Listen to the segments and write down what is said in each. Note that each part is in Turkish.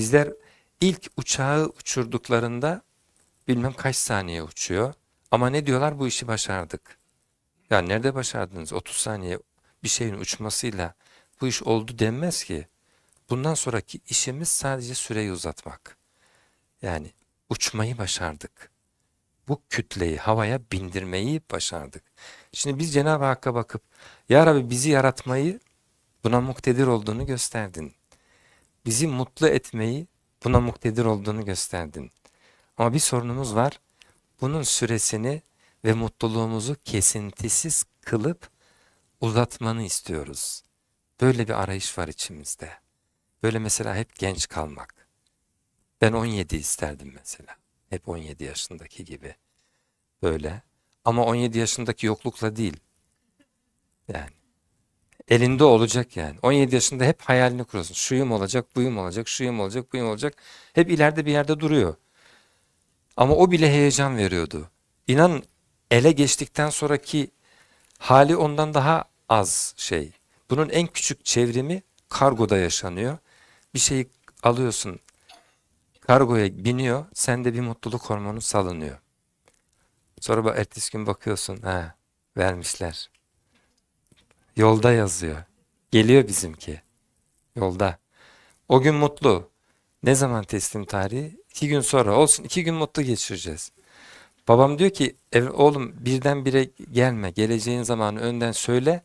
Bizler ilk uçağı uçurduklarında bilmem kaç saniye uçuyor. Ama ne diyorlar bu işi başardık. Ya nerede başardınız? 30 saniye bir şeyin uçmasıyla bu iş oldu denmez ki. Bundan sonraki işimiz sadece süreyi uzatmak. Yani uçmayı başardık. Bu kütleyi havaya bindirmeyi başardık. Şimdi biz Cenab-ı Hakk'a bakıp Ya Rabbi bizi yaratmayı buna muktedir olduğunu gösterdin. Bizi mutlu etmeyi buna muktedir olduğunu gösterdin. Ama bir sorunumuz var. Bunun süresini ve mutluluğumuzu kesintisiz kılıp uzatmanı istiyoruz. Böyle bir arayış var içimizde. Böyle mesela hep genç kalmak. Ben 17 isterdim mesela. Hep 17 yaşındaki gibi. Böyle. Ama 17 yaşındaki yoklukla değil. Yani. Elinde olacak yani. 17 yaşında hep hayalini kuruyorsun. Şuyum olacak, buyum olacak, şuyum olacak, buyum olacak. Hep ileride bir yerde duruyor. Ama o bile heyecan veriyordu. İnan ele geçtikten sonraki hali ondan daha az şey. Bunun en küçük çevrimi kargoda yaşanıyor. Bir şeyi alıyorsun, kargoya biniyor, sende bir mutluluk hormonu salınıyor. Sonra ertesi gün bakıyorsun, ha vermişler. Yolda yazıyor. Geliyor bizimki. Yolda. O gün mutlu. Ne zaman teslim tarihi? İki gün sonra. Olsun iki gün mutlu geçireceğiz. Babam diyor ki "Ev- oğlum birdenbire gelme. Geleceğin zamanı önden söyle.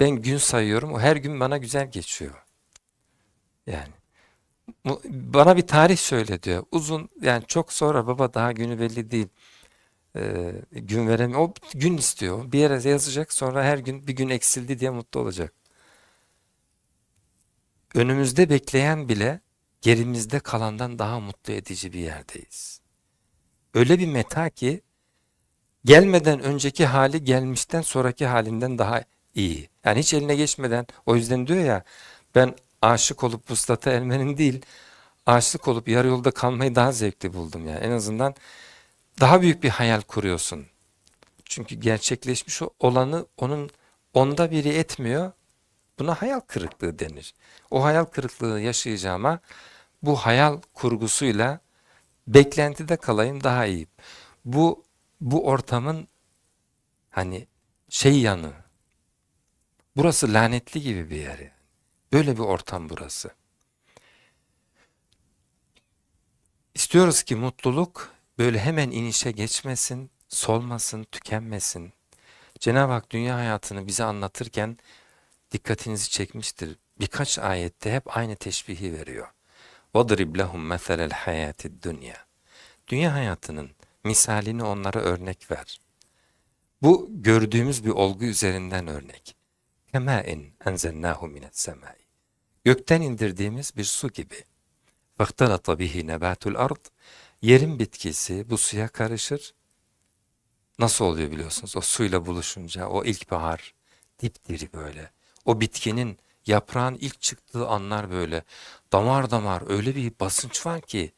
Ben gün sayıyorum. O her gün bana güzel geçiyor. Yani. Bana bir tarih söyle diyor. Uzun yani çok sonra baba daha günü belli değil. Ee, gün veremiyor. O gün istiyor. Bir yere yazacak sonra her gün bir gün eksildi diye mutlu olacak. Önümüzde bekleyen bile gerimizde kalandan daha mutlu edici bir yerdeyiz. Öyle bir meta ki gelmeden önceki hali gelmişten sonraki halinden daha iyi. Yani hiç eline geçmeden o yüzden diyor ya ben aşık olup vuslata ermenin değil aşık olup yarı yolda kalmayı daha zevkli buldum yani. En azından daha büyük bir hayal kuruyorsun. Çünkü gerçekleşmiş olanı onun onda biri etmiyor. Buna hayal kırıklığı denir. O hayal kırıklığı yaşayacağıma bu hayal kurgusuyla beklentide kalayım daha iyi. Bu bu ortamın hani şey yanı. Burası lanetli gibi bir yer. Böyle bir ortam burası. İstiyoruz ki mutluluk böyle hemen inişe geçmesin, solmasın, tükenmesin. Cenab-ı Hak dünya hayatını bize anlatırken dikkatinizi çekmiştir. Birkaç ayette hep aynı teşbihi veriyor. وَضْرِبْ لَهُمْ مَثَلَ الْحَيَاةِ الدُّنْيَا Dünya hayatının misalini onlara örnek ver. Bu gördüğümüz bir olgu üzerinden örnek. كَمَاءٍ أَنْزَلْنَاهُ مِنَ السَّمَاءِ Gökten indirdiğimiz bir su gibi. فَاخْتَلَطَ بِهِ نَبَاتُ الْأَرْضِ Yerin bitkisi bu suya karışır. Nasıl oluyor biliyorsunuz? O suyla buluşunca o ilkbahar dipdiri böyle. O bitkinin yaprağın ilk çıktığı anlar böyle damar damar öyle bir basınç var ki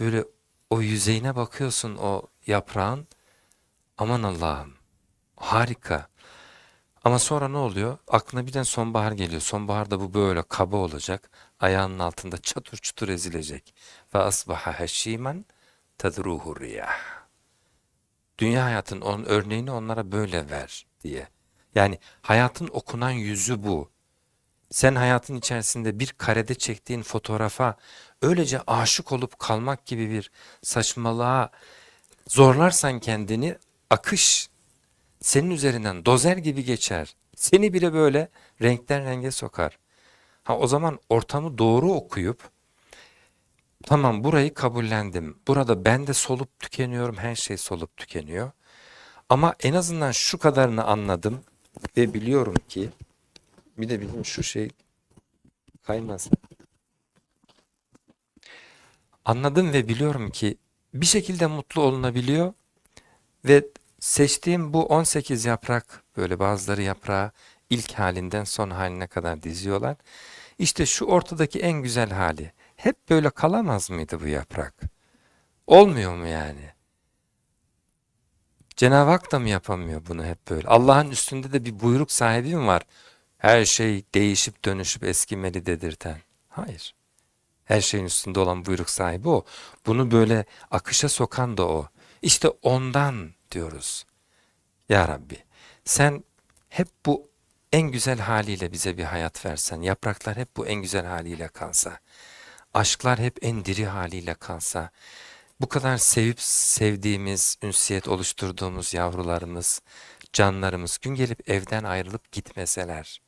böyle o yüzeyine bakıyorsun o yaprağın aman Allah'ım harika. Ama sonra ne oluyor? Aklına birden sonbahar geliyor. Sonbaharda bu böyle kaba olacak. Ayağının altında çatır çutur ezilecek. Ve asbaha heşimen tedruhu riyah. Dünya hayatın onun örneğini onlara böyle ver diye. Yani hayatın okunan yüzü bu. Sen hayatın içerisinde bir karede çektiğin fotoğrafa öylece aşık olup kalmak gibi bir saçmalığa zorlarsan kendini akış senin üzerinden dozer gibi geçer. Seni bile böyle renkten renge sokar. Ha o zaman ortamı doğru okuyup tamam burayı kabullendim. Burada ben de solup tükeniyorum. Her şey solup tükeniyor. Ama en azından şu kadarını anladım ve biliyorum ki bir de bizim şu şey kaymaz. Anladım ve biliyorum ki bir şekilde mutlu olunabiliyor ve seçtiğim bu 18 yaprak böyle bazıları yaprağı ilk halinden son haline kadar diziyorlar. İşte şu ortadaki en güzel hali. Hep böyle kalamaz mıydı bu yaprak? Olmuyor mu yani? Cenab-ı Hak da mı yapamıyor bunu hep böyle? Allah'ın üstünde de bir buyruk sahibi mi var? Her şey değişip dönüşüp eskimeli dedirten. Hayır. Her şeyin üstünde olan buyruk sahibi o. Bunu böyle akışa sokan da o. İşte ondan diyoruz. Ya Rabbi sen hep bu en güzel haliyle bize bir hayat versen, yapraklar hep bu en güzel haliyle kalsa, aşklar hep en diri haliyle kalsa, bu kadar sevip sevdiğimiz, ünsiyet oluşturduğumuz yavrularımız, canlarımız gün gelip evden ayrılıp gitmeseler,